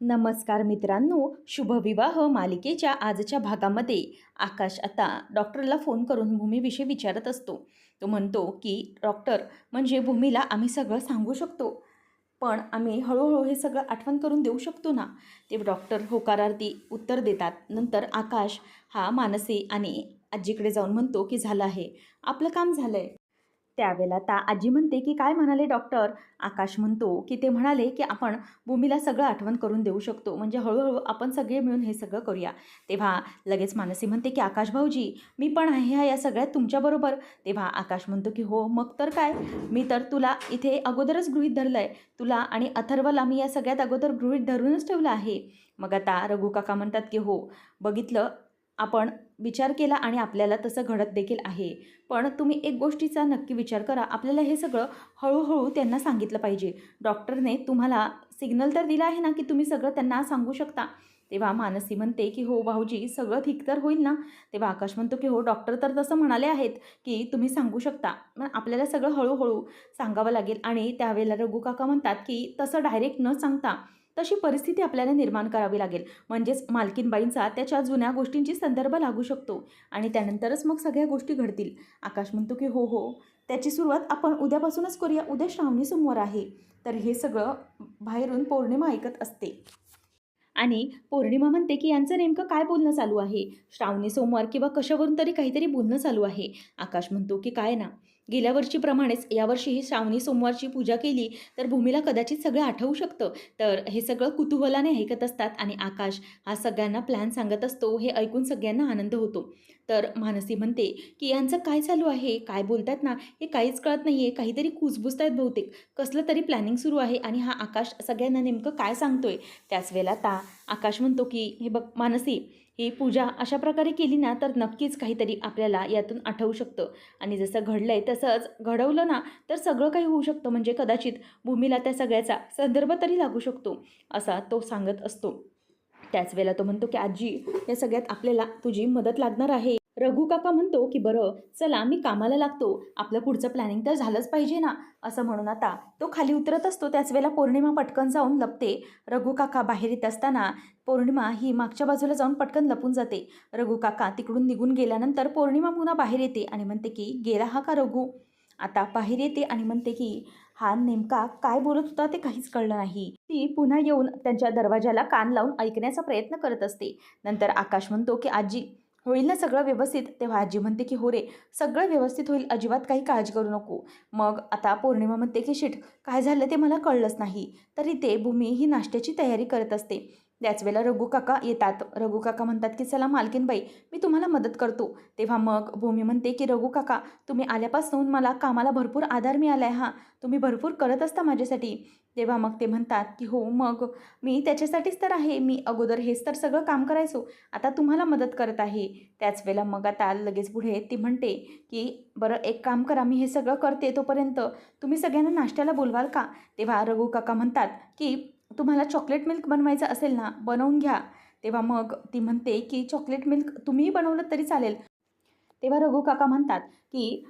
नमस्कार मित्रांनो शुभविवाह मालिकेच्या आजच्या भागामध्ये. आकाश आता डॉक्टरला फोन करून भूमीविषयी विचारत असतो. तो म्हणतो की डॉक्टर म्हणजे भूमीला आम्ही सगळं सांगू शकतो? पण आम्ही हळूहळू हे सगळं आठवण करून देऊ शकतो ना? ते डॉक्टर होकारार्थी उत्तर देतात. नंतर आकाश हा मानसी आणि आजीकडे जाऊन म्हणतो की झालं आहे. आपलं काम झालं आहे त्यावेळेला ता आजी म्हणते की काय म्हणाले डॉक्टर आकाश म्हणतो की ते म्हणाले की आपण भूमीला सगळं आठवण करून देऊ शकतो. म्हणजे हळूहळू आपण सगळे मिळून हे सगळं करूया. तेव्हा लगेच मानसी म्हणते की आकाश भाऊजी मी पण आहे ह्या या सगळ्यात तुमच्याबरोबर तेव्हा आकाश म्हणतो की हो मग तर काय? मी तर तुला इथे अगोदरच गृहीत धरलं आहे तुला आणि अथर्वला मी या सगळ्यात अगोदर गृहीत धरूनच ठेवलं आहे. मग आता रघू काका म्हणतात की हो बघितलं आपण विचार केला आणि आपल्याला तसं घडत देखील आहे. पण तुम्ही एक गोष्टीचा नक्की विचार करा. आपल्याला हे सगळं हळूहळू त्यांना सांगितलं पाहिजे. डॉक्टरने तुम्हाला सिग्नल तर दिला आहे ना की तुम्ही सगळं त्यांना सांगू शकता. तेव्हा मानसी म्हणते की हो भाऊजी सगळं ठीक तर होईल ना? तेव्हा आकाश म्हणतो की हो डॉक्टर तर तसं म्हणाले आहेत की तुम्ही सांगू शकता. मग आपल्याला सगळं हळूहळू सांगावं लागेल. आणि त्यावेळेला रघू काका म्हणतात की तसं डायरेक्ट न सांगता तशी परिस्थिती आपल्याला निर्माण करावी लागेल. म्हणजेच मालकीनबाईंचा त्याच्या जुन्या गोष्टींची संदर्भ लागू शकतो आणि त्यानंतरच मग सगळ्या गोष्टी घडतील. आकाश म्हणतो की हो हो त्याची सुरुवात आपण उद्यापासूनच करूया. उद्या श्रावणी सोमवार आहे तर हे सगळं बाहेरून पौर्णिमा ऐकत असते. आणि पौर्णिमा म्हणते की यांचं नेमकं काय बोलणं चालू आहे? श्रावणी सोमवार किंवा कशावरून तरी काहीतरी बोलणं चालू आहे. आकाश म्हणतो की काय ना. गेल्या वर्षीप्रमाणेच यावर्षीही श्रावणी सोमवारची पूजा केली तर भूमीला कदाचित सगळं आठवू शकतं. तर हे सगळं कुतूहलाने ऐकत असतात आणि आकाश हा सगळ्यांना प्लॅन सांगत असतो हे ऐकून सगळ्यांना आनंद होतो. तर मानसी म्हणते की यांचं काय चालू आहे? काय बोलतात ना? हे काहीच कळत नाही आहे काहीतरी कुजबुजत आहेत बहुतेक. कसलं तरी प्लॅनिंग सुरू आहे आणि हा आकाश सगळ्यांना नेमकं काय सांगतोय? त्याच वेळेला ता आकाश म्हणतो की हे बघ मानसी ही पूजा अशा प्रकारे केली ना तर नक्कीच काहीतरी आपल्याला यातून आठवू शकतं. आणि जसं घडलं आहे तसंच घडवलं ना तर सगळं काही होऊ शकतं. म्हणजे कदाचित भूमीला त्या सगळ्याचा संदर्भ तरी लागू शकतो असा तो सांगत असतो. त्याच वेळेला तो म्हणतो की आजी या सगळ्यात आपल्याला तुझी मदत लागणार आहे. रघू काका म्हणतो की बरं चला मी कामाला लागतो. आपलं पुढचं प्लॅनिंग तर झालंच पाहिजे ना असं म्हणून आता तो खाली उतरत असतो. त्याच वेळेला पौर्णिमा पटकन जाऊन लपते. रघू काका बाहेर येत असताना पौर्णिमा ही मागच्या बाजूला जाऊन पटकन लपून जाते. रघू काका तिकडून निघून गेल्यानंतर पौर्णिमा पुन्हा बाहेर येते आणि म्हणते की गेला हा का रघु? आता बाहेर येते आणि म्हणते की हा नेमका काय बोलत होता ते काहीच कळलं नाही. ती पुन्हा येऊन त्यांच्या दरवाजाला कान लावून ऐकण्याचा प्रयत्न करत असते. नंतर आकाश म्हणतो की आजी होईल ना सगळं व्यवस्थित? तेव्हा आजी म्हणते की हो रे सगळं व्यवस्थित होईल. अजिबात काही काळजी करू नको. मग आता पौर्णिमा म्हणते की शिट काय झालं ते मला कळलंच नाही. तरी ते भूमी ही नाश्त्याची तयारी करत असते. त्याच वेळेला रघू काका येतात. रघू काका म्हणतात की चला मालकीनबाई मी तुम्हाला मदत करतो. तेव्हा मग भूमी म्हणते की रघू काका तुम्ही आल्यापासून मला कामाला भरपूर आधार मिळाला आहे हां. तुम्ही भरपूर करत असता माझ्यासाठी. तेव्हा मग ते म्हणतात की हो मग मी त्याच्यासाठीच तर आहे. मी अगोदर हेच तर सगळं काम करायचो. आता तुम्हाला मदत करत आहे. त्याच वेळेला मग आता लगेच पुढे ती म्हणते की बरं एक काम करा. मी हे सगळं करते तोपर्यंत तुम्ही सगळ्यांना नाश्त्याला बोलवाल का? तेव्हा रघू काका म्हणतात की तुम्हाला चॉकलेट मिल्क बनवायचं असेल ना बनवून घ्या. तेव्हा मग ती म्हणते की चॉकलेट मिल्क तुम्हीही बनवलं तरी चालेल. तेव्हा रघु काका म्हणतात की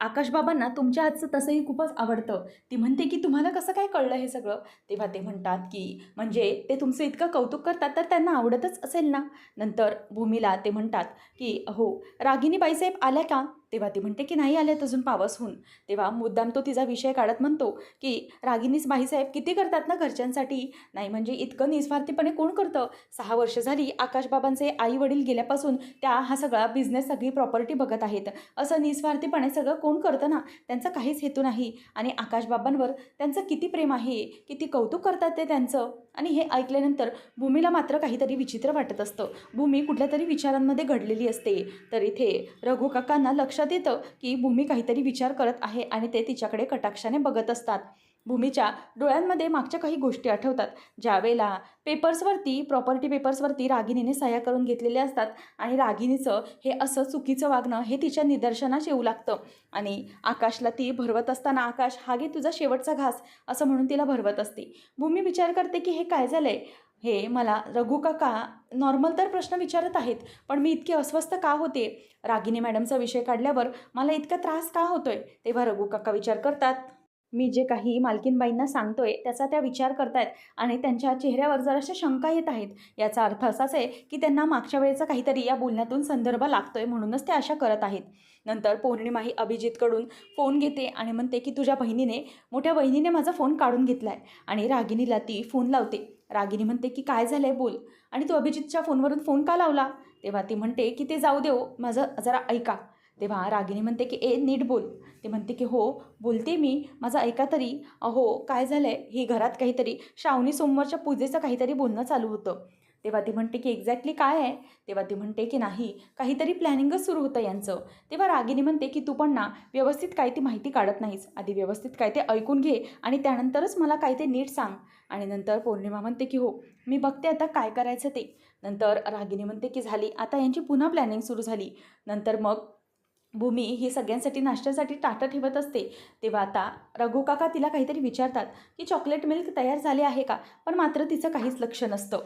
आकाशबाबांना तुमच्या हातचं तसंही खूपच आवडतं. ती म्हणते की तुम्हाला कसं काय कळलं हे सगळं? तेव्हा ते म्हणतात की म्हणजे ते तुमचं इतकं कौतुक करतात तर त्यांना आवडतच असेल ना? नंतर भूमीला ते म्हणतात की हो रागिनी बाईसाहेब आल्या का? तेव्हा ती म्हणते की नाही आल्यात अजून पावस होऊन तेव्हा मुद्दाम तो तिचा विषय काढत म्हणतो की रागिनीस बाईसाहेब किती करतात ना घरच्यांसाठी? नाही म्हणजे इतकं निस्वार्थीपणे कोण करतं? सहा वर्ष झाली आकाशबाबांचे आई वडील गेल्यापासून त्या हा सगळा बिझनेस सगळी प्रॉपर्टी बघत आहेत. असं निस्वार्थीपणे सगळं कोण करतं ना? त्यांचा काहीच हेतू नाही. आणि आकाशबाबांवर त्यांचं किती प्रेम आहे? किती कौतुक करतात ते त्यांचं? आणि हे ऐकल्यानंतर भूमीला मात्र काहीतरी विचित्र वाटत असतं. भूमी कुठल्या तरी विचारांमध्ये घडलेली असते. तर इथे रघु काकांना लक्षात येतं की भूमी काहीतरी विचार करत आहे आणि ते तिच्याकडे कटाक्षाने बघत असतात. भूमीच्या डोळ्यांमध्ये मागच्या काही गोष्टी आठवतात. ज्यावेळेला पेपर्सवरती प्रॉपर्टी पेपर्सवरती रागिनीने सह्या करून घेतलेल्या असतात आणि रागिनीचं हे असं चुकीचं वागणं हे तिच्या निदर्शनास येऊ लागतं. आणि आकाशला ती भरवत असताना आकाश हा घे तुझा शेवटचा घास असं म्हणून तिला भरवत असते. भूमी विचार करते की हे काय झालं आहे हे मला रघुकाका नॉर्मल तर प्रश्न विचारत आहेत पण मी इतकी अस्वस्थ का होते? रागिनी मॅडमचा विषय काढल्यावर मला इतका त्रास का होतोय? तेव्हा रघुकाका विचार करतात. मी जे काही मालकीनबाईंना सांगतोय त्याचा त्या विचार करतायत आणि त्यांच्या चेहऱ्यावर जराशा शंका येत आहेत. याचा अर्थ असाच आहे की त्यांना मागच्या वेळेचा काहीतरी या बोलण्यातून संदर्भ लागतोय म्हणूनच ते अशा करत आहेत. नंतर पौर्णिमा ही अभिजितकडून फोन घेते आणि म्हणते की तुझ्या बहिणीने मोठ्या बहिणीने माझा फोन काढून घेतला आहे आणि रागिनीला ती फोन लावते. रागिनी म्हणते की काय झालं आहे बोल. आणि तू अभिजितच्या फोनवरून फोन का लावला? तेव्हा ती म्हणते की ते जाऊ देऊ हो, माझं जरा ऐका. तेव्हा रागिनी म्हणते की ए नीट बोल. ते म्हणते की हो बोलते मी माझं ऐका तरी. अहो काय झालं आहे ही घरात काहीतरी श्रावणी सोमवारच्या पूजेचं काहीतरी बोलणं चालू होतं. तेव्हा ती म्हणते की एक्झॅक्टली काय आहे? तेव्हा ती म्हणते की नाही काहीतरी प्लॅनिंगच सुरू होतं यांचं. तेव्हा रागिनी म्हणते की तू पण ना व्यवस्थित काय ती माहिती काढत नाहीस. आधी व्यवस्थित काय ते ऐकून घे आणि त्यानंतरच मला काय ते नीट सांग. आणि नंतर पौर्णिमा म्हणते की हो मी बघते आता काय करायचं ते. नंतर रागिनी म्हणते की झाली आता यांची पुन्हा प्लॅनिंग सुरू झाली. नंतर मग भूमी ही सगळ्यांसाठी नाश्त्यासाठी टाटा ठेवत असते. तेव्हा आता रघू काका तिला काहीतरी विचारतात की चॉकलेट मिल्क तयार झाले आहे का? पण मात्र तिचं काहीच लक्ष नसतं.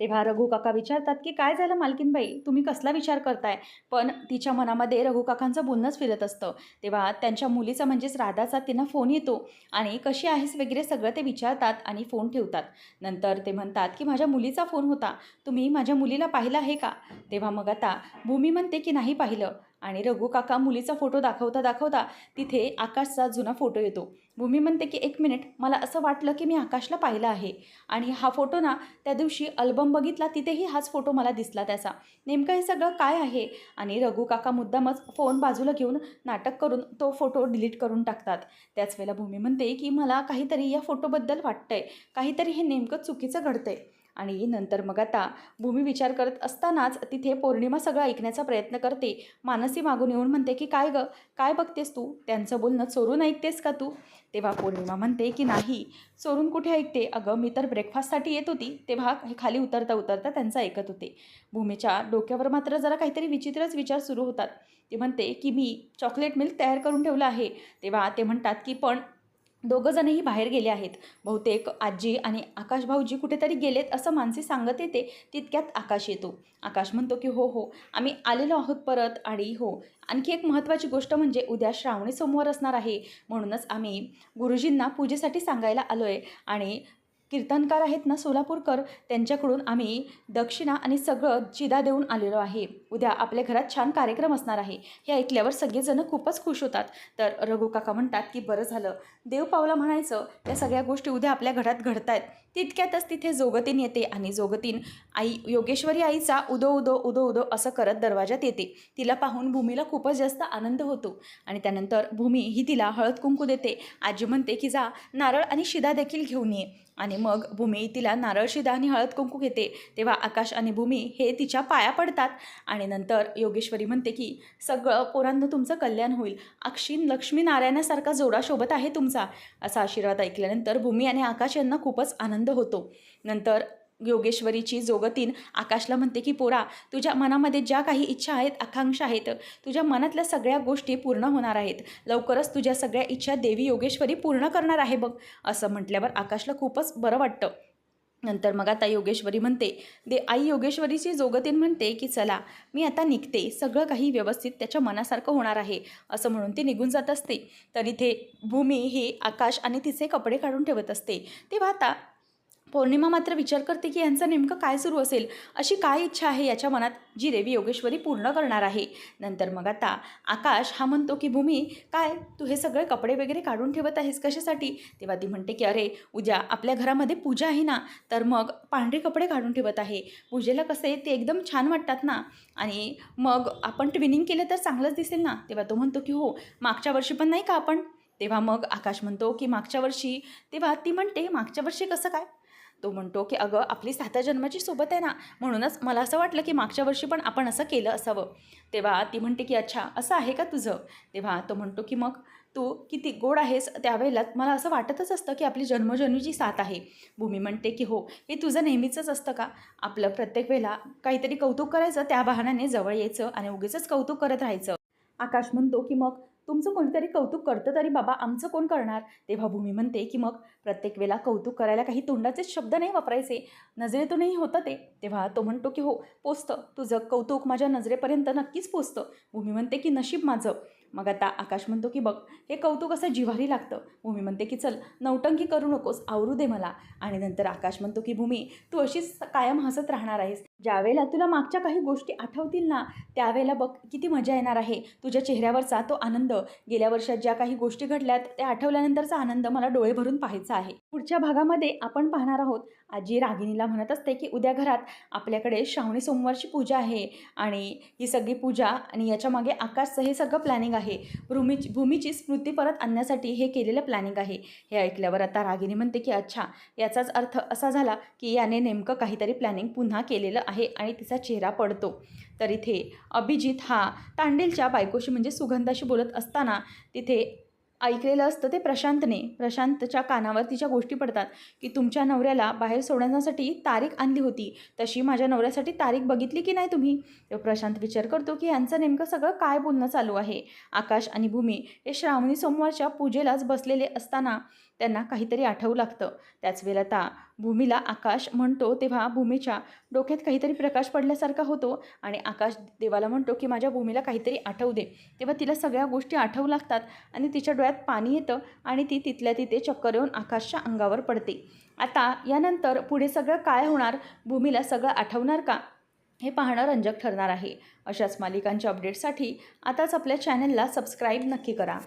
तेव्हा रघू काका विचारतात की काय झालं मालकीनबाई? तुम्ही कसला विचार करताय? पण तिच्या मनामध्ये रघू काकांचं बोलणंच फिरत असतं. तेव्हा त्यांच्या मुलीचा म्हणजेच राधाचा तिनं फोन येतो आणि कशी आहेस? वगैरे सगळं ते विचारतात आणि फोन ठेवतात. नंतर ते म्हणतात की माझ्या मुलीचा फोन होता. तुम्ही माझ्या मुलीला पाहिलं आहे का? तेव्हा मग आता भूमी म्हणते की नाही पाहिलं? आणि रघू काका मुलीचा फोटो दाखवता दाखवता तिथे आकाशचा जुना फोटो येतो. भूमी म्हणते की एक मिनिट मला असं वाटलं की मी आकाशला पाहिलं आहे. आणि हा फोटो ना त्या दिवशी अल्बम बघितला तिथेही हाच फोटो मला दिसला त्याचा. नेमकं हे सगळं काय आहे? आणि रघू काका मुद्दामच फोन बाजूला घेऊन नाटक करून तो फोटो डिलीट करून टाकतात. त्याच वेळेला भूमी म्हणते की मला काहीतरी या फोटोबद्दल वाटतंय. काहीतरी हे नेमकं चुकीचं घडतंय. आणि नंतर मग आता भूमी विचार करत असतानाच तिथे पौर्णिमा सगळं ऐकण्याचा प्रयत्न करते. मानसी मागून येऊन म्हणते की काय गं? काय बघतेस तू? त्यांचं बोलणं चोरून ऐकतेस का तू? तेव्हा पौर्णिमा म्हणते की नाही. चोरून कुठे ऐकते? अगं मी तर ब्रेकफास्टसाठी येत होती. तेव्हा हे खाली उतरता उतरता त्यांचं ऐकत होते. भूमीच्या डोक्यावर मात्र जरा काहीतरी विचित्रच विचार सुरू होतात. ते म्हणते की मी चॉकलेट मिल्क तयार करून ठेवलं आहे. तेव्हा ते म्हणतात की पण दोघंजणही बाहेर गेले आहेत. बहुतेक आजी आणि आकाश भाऊजी कुठेतरी गेलेत असं मानसी सांगत येते तितक्यात आकाश येतो. आकाश म्हणतो की हो हो आम्ही आलेलो आहोत परत आणि हो आणखी एक महत्त्वाची गोष्ट म्हणजे उद्या श्रावणी सोमवार असणार आहे. म्हणूनच आम्ही गुरुजींना पूजेसाठी सांगायला आलो आहे आणि कीर्तनकार आहेत ना सोलापूरकर त्यांच्याकडून आम्ही दक्षिणा आणि सगळं चिदा देऊन आलेलो आहे. उद्या आपल्या घरात छान कार्यक्रम असणार आहे. हे ऐकल्यावर सगळेजण खूपच खुश होतात. तर रघु काका म्हणतात की बरं झालं. देव पावला म्हणायचं या सगळ्या गोष्टी उद्या आपल्या घरात घडत आहेत तितक्यातच तिथे जोगतीन येते आणि जोगतीन आई योगेश्वरी आईचा उदो उदो उदो उदो असं करत दरवाजात येते. तिला पाहून भूमीला खूपच जास्त आनंद होतो आणि त्यानंतर भूमी ही तिला हळद कुंकू देते. आजी म्हणते की जा नारळ आणि शिदा देखील घेऊन ये. आणि मग भूमी तिला नारळ शिदा आणि हळद कुंकू घेते. तेव्हा आकाश आणि भूमी हे तिच्या पाया पडतात आणि नंतर योगेश्वरी म्हणते की सगळं पोरांनं तुमचं कल्याण होईल. अक्षीन लक्ष्मी नारायणासारखा जोडा शोभत आहे तुमचा. असा आशीर्वाद ऐकल्यानंतर भूमी आणि आकाश यांना खूपच आनंद होतो. नंतर योगेश्वरीची जोगतीन आकाशला म्हणते की पोरा तुझ्या मनामध्ये ज्या काही इच्छा आहेत आकांक्षा आहेत तुझ्या मनातल्या सगळ्या गोष्टी पूर्ण होणार आहेत. लवकरच तुझ्या सगळ्या इच्छा देवी योगेश्वरी पूर्ण करणार आहे बघ. असं म्हटल्यावर आकाशला खूपच बरं वाटतं. नंतर मग आता योगेश्वरी म्हणते दे आई योगेश्वरीची जोगतीन म्हणते की चला मी आता निघते. सगळं काही व्यवस्थित त्याच्या मनासारखं होणार आहे. असं म्हणून ती निघून जात असते. तर इथे भूमी ही आकाश आणि तिचे कपडे काढून ठेवत असते. तेव्हा आता पौर्णिमा मात्र विचार करते की यांचं नेमकं काय सुरू असेल अशी काय इच्छा आहे याच्या मनात जी देवी योगेश्वरी पूर्ण करणार आहे. नंतर मग आता आकाश हा म्हणतो की भूमी काय तू हे सगळे कपडे वगैरे काढून ठेवत आहेस कशासाठी? तेव्हा ती म्हणते की अरे उद्या आपल्या घरामध्ये पूजा आहे ना तर मग पांढरे कपडे काढून ठेवत आहे. पूजेला कसे ते एकदम छान वाटतात ना. आणि मग आपण ट्विनिंग केलं तर चांगलंच दिसेल ना? तेव्हा तो म्हणतो की हो मागच्या वर्षी पण नाही का आपण? तेव्हा मग आकाश म्हणतो की मागच्या वर्षी तेव्हा ती म्हणते मागच्या वर्षी कसं काय? तो म्हणतो की अगं आपली साता जन्माची सोबत आहे ना म्हणूनच मला असं वाटलं की मागच्या वर्षी पण आपण असं केलं असावं. तेव्हा ती म्हणते की अच्छा असं आहे का तुझं? तेव्हा तो म्हणतो की मग तू किती गोड आहेस त्यावेळेला मला असं वाटतच असतं की आपली जन्मजन्मीची साथ आहे. भूमी म्हणते की हो हे तुझं नेहमीचंच असतं का? आपलं प्रत्येक वेळेला काहीतरी कौतुक करायचं त्या बहाण्याने जवळ यायचं आणि उगीचंच कौतुक करत राहायचं. आकाश म्हणतो की मग तुमचं कोणीतरी कौतुक करतं तरी बाबा आमचं कोण करणार? तेव्हा भूमी म्हणते की मग प्रत्येक वेळेला कौतुक करायला काही तोंडाचेच शब्द नाही वापरायचे. नजरेतूनही होतं ते. तेव्हा तो म्हणतो की हो पोचतं तुझं कौतुक माझ्या नजरेपर्यंत नक्कीच पोचतं भूमी म्हणते की नशीब माझं. मग आता आकाश म्हणतो की बघ हे कौतुक असं जिव्हारी लागतं. भूमी म्हणते की चल नौटंकी करू नकोस आवरू दे मला. आणि नंतर आकाश म्हणतो की भूमी तू अशीच कायम हसत राहणार आहेस. ज्यावेळेला तुला मागच्या काही गोष्टी आठवतील ना त्यावेळेला बघ किती मजा येणार आहे. तुझ्या चेहऱ्यावरचा तो आनंद. गेल्या वर्षात ज्या काही गोष्टी घडल्यात त्या आठवल्यानंतरचा आनंद मला डोळे भरून पाहायचा आहे. पुढच्या भागामध्ये आपण पाहणार आहोत. आजी रागिणीला म्हणत असते की उद्या घरात आपल्याकडे श्रावणी सोमवारची पूजा आहे आणि ही सगळी पूजा आणि याच्यामागे आकाशचं हे सगळं प्लॅनिंग आहे. भूमीची भूमीची स्मृती परत आणण्यासाठी हे केलेलं प्लॅनिंग आहे. हे ऐकल्यावर आता रागिणी म्हणते की अच्छा याचाच अर्थ असा झाला की याने नेमकं काहीतरी प्लॅनिंग पुन्हा केलेलं आहे. आहे आणि तिचा चेहरा पडतो. तर इथे अभिजित हा तांडेलच्या बायकोशी म्हणजे सुगंधाशी बोलत असताना तिथे ऐकलेलं असतं ते प्रशांतने. प्रशांतच्या कानावर तिच्या गोष्टी पडतात की तुमच्या नवऱ्याला बाहेर सोडण्यासाठी तारीख आणली होती. तशी माझ्या नवऱ्यासाठी तारीख बघितली की नाही तुम्ही? तर प्रशांत विचार करतो की यांचं नेमकं सगळं काय बोलणं चालू आहे? आकाश आणि भूमी हे श्रावणी सोमवारच्या पूजेलाच बसलेले असताना त्यांना काहीतरी आठवू लागतं. त्याच वेळेला भूमीला आकाश म्हणतो तेव्हा भूमीच्या डोक्यात काहीतरी प्रकाश पडल्यासारखा होतो आणि आकाश देवाला म्हणतो की माझ्या भूमीला काहीतरी आठवू दे. तेव्हा तिला सगळ्या गोष्टी आठवू लागतात आणि तिच्या डोळ्यात पाणी येतं आणि ती तिथल्या तिथे चक्कर येऊन आकाशच्या अंगावर पडते. आता यानंतर पुढे सगळं काय होणार? भूमीला सगळं आठवणार का? हे पाहणं रंजक ठरणार आहे. अशाच मालिकांच्या अपडेटसाठी आताच आपल्या चॅनलला सबस्क्राईब नक्की करा.